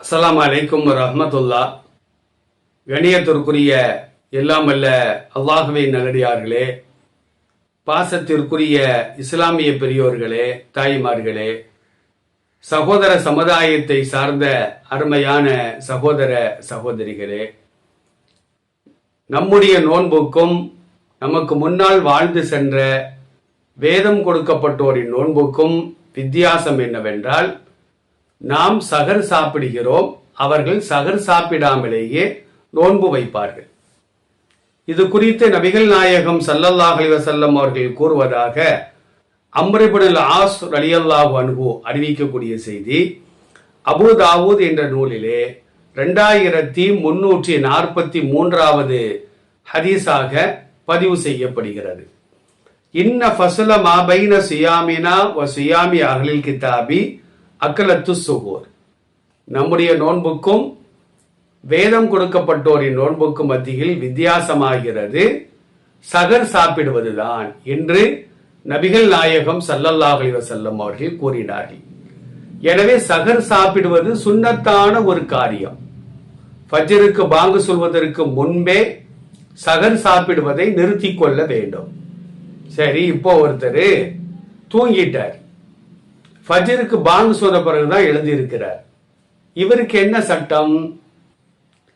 அஸ்லாம் அலைக்கும் ரஹமத்துல்லா கணியத்திற்குரிய எல்லாம் அல்ல அல்லாஹுவை நல்லடியார்களே பாசத்திற்குரிய இஸ்லாமிய பெரியோர்களே தாய்மார்களே சகோதர சமுதாயத்தை சார்ந்த அருமையான சகோதர சகோதரிகளே நம்முடைய நோன்புக்கும் நமக்கு முன்னால் வாழ்ந்து சென்ற வேதம் கொடுக்கப்பட்டோரின் நோன்புக்கும் வித்தியாசம் என்னவென்றால் நாம் சகர் சாப்பிடுகிறோம் அவர்கள் சகர் சாப்பிடாமலேயே நோன்பு வைப்பார்கள். இது குறித்து நபிகள் நாயகம் ஸல்லல்லாஹு அலைஹி அவர்கள் கூறுவதாக அம்ரிபுல் ஆஸ் ரலியல்லாஹு அன்ஹு அறிவிக்கக்கூடிய செய்தி அபு தாவூத் என்ற நூலிலே ரெண்டாயிரத்தி முன்னூற்றி நாற்பத்தி மூன்றாவது ஹதீஸாக பதிவு செய்யப்படுகிறது. இன்ன ஃபசல மாபைன சுயாமினா வ சுயாமி அகலில் கிதாபி அக்கலத்து சுகூர். நம்முடைய நோன்புக்கும் வேதம் கொடுக்கப்பட்டோரின் நோன்புக்கும் மத்தியில் வித்தியாசமாகிறது. சகர் சாப்பிடுவதுதான் என்று நபிகள் நாயகம் ஸல்லல்லாஹு செல்லம் அவர்கள் கூறினார்கள். எனவே சகர் சாப்பிடுவது சுன்னத்தான ஒரு காரியம். ஃபஜருக்கு பாங்கு சொல்வதற்கு முன்பே சகர் சாப்பிடுவதை நிறுத்தி கொள்ள வேண்டும். சரி இப்போ ஒருத்தர் தூங்கிட்டார். ஃபஜருக்கு பாங்கு சொன்ன பிறகுதான் எழுந்திருக்கிறார் இவருக்கு என்ன சட்டம்?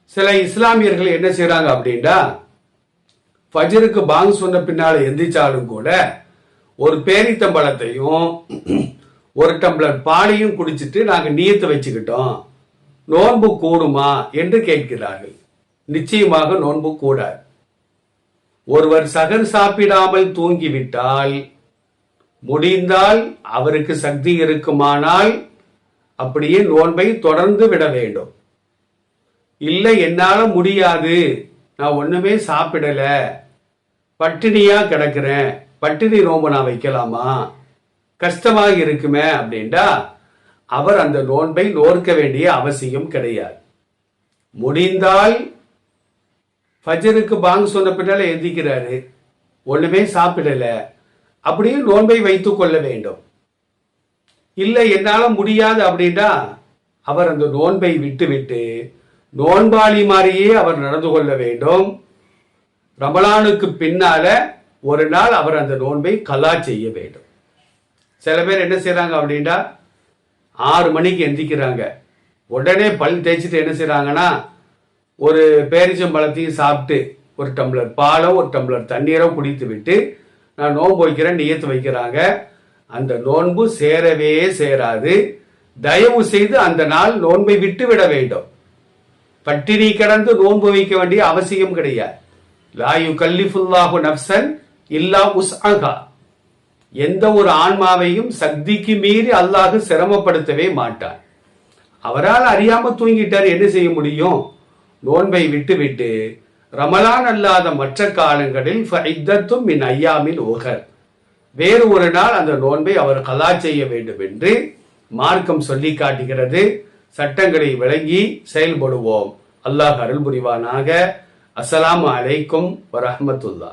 சில இஸ்லாமியர்கள் என்ன செய்யறாங்க அப்படின்னா ஃபஜருக்கு பாங்கு சொன்ன பின்னால் எந்திரிச்சாலும் கூட ஒரு பேரித்தம்பழத்தையும் ஒரு டம்ளர் பாலையும் குடிச்சிட்டு நாங்கள் நீயத்தை வச்சுக்கிட்டோம். நோன்பு கூடுமா என்று கேட்கிறார்கள். நிச்சயமாக நோன்பு கூடாது. ஒருவர் சகர் சாப்பிடாமல் தூங்கிவிட்டால் முடிந்தால் அவருக்கு சக்தி இருக்குமானால் அப்படியே நோன்பை தொடர்ந்து விட வேண்டும். இல்லை என்னால முடியாது. நான் ஒண்ணுமே சாப்பிடல. பட்டினியா கிடக்கிறேன். பட்டினி நோன்பு நான் வைக்கலாமா? கஷ்டமாக இருக்குமே அப்படின்டா அவர் அந்த நோன்பை நோர்க்க வேண்டிய அவசியம் கிடையாது. முடிந்தால் ஃபஜருக்கு பாங் சொன்ன பின்னால எந்திக்கிறாரு. ஒண்ணுமே சாப்பிடல. அப்படியே நோன்பை வைத்துக் கொள்ள வேண்டும். இல்லை என்னால முடியாது அப்படின்னா அவர் அந்த நோன்பை விட்டுவிட்டு நோன்பாளி மாதிரியே அவர் நடந்து கொள்ள வேண்டும். ரமலானுக்கு பின்னால ஒரு நாள் அவர் அந்த நோன்பை கலா செய்ய வேண்டும். சில பேர் என்ன செய்கிறாங்க அப்படின்னா ஆறு மணிக்கு எந்திக்கிறாங்க. உடனே பல் தேய்ச்சிட்டு என்ன செய்கிறாங்கன்னா ஒரு பேரிச்சம்பழத்தையும் சாப்பிட்டு ஒரு டம்ளர் பாலோ ஒரு டம்ளர் தண்ணீரோ குடித்து விட்டு நான் நோன்பு வைக்கிறேன் நியத்து வைக்கிறாங்க அந்த நோன்பு சேரவே சேராது. தயவு செய்து அந்த நாள் நோன்பை விட்டு விட வேண்டும். பட்டினி கடந்து நோன்பு வைக்க வேண்டிய அவசியம் கிடையாது. லா யுகல்லிஃபுல்லாஹு நஃப்சன் இல்லா உஸ்அஹா. எந்த ஒரு ஆன்மாவையும் சக்திக்கு மீறி அல்லாஹ் சிரமப்படுத்தவே மாட்டார் அவரால் அறியாம தூங்கிட்டார் என்ன செய்ய முடியும்? நோன்பை விட்டு விட்டு ரமலான் அல்லாத மற்ற காலங்களில் ஃபைத்தத்தும் மின் ஐயாமில் ஓகர் வேறு ஒரு நாள் அந்த நோன்பை அவர் கலா செய்ய வேண்டும் என்று மார்க்கம் சொல்லி காட்டுகிறது. சட்டங்களை விளங்கி செயல்படுவோம். அல்லாஹ் அருள் புரிவானாக அஸ்லாம் அலைக்கும் வரஹ்மத்துல்லாஹ்.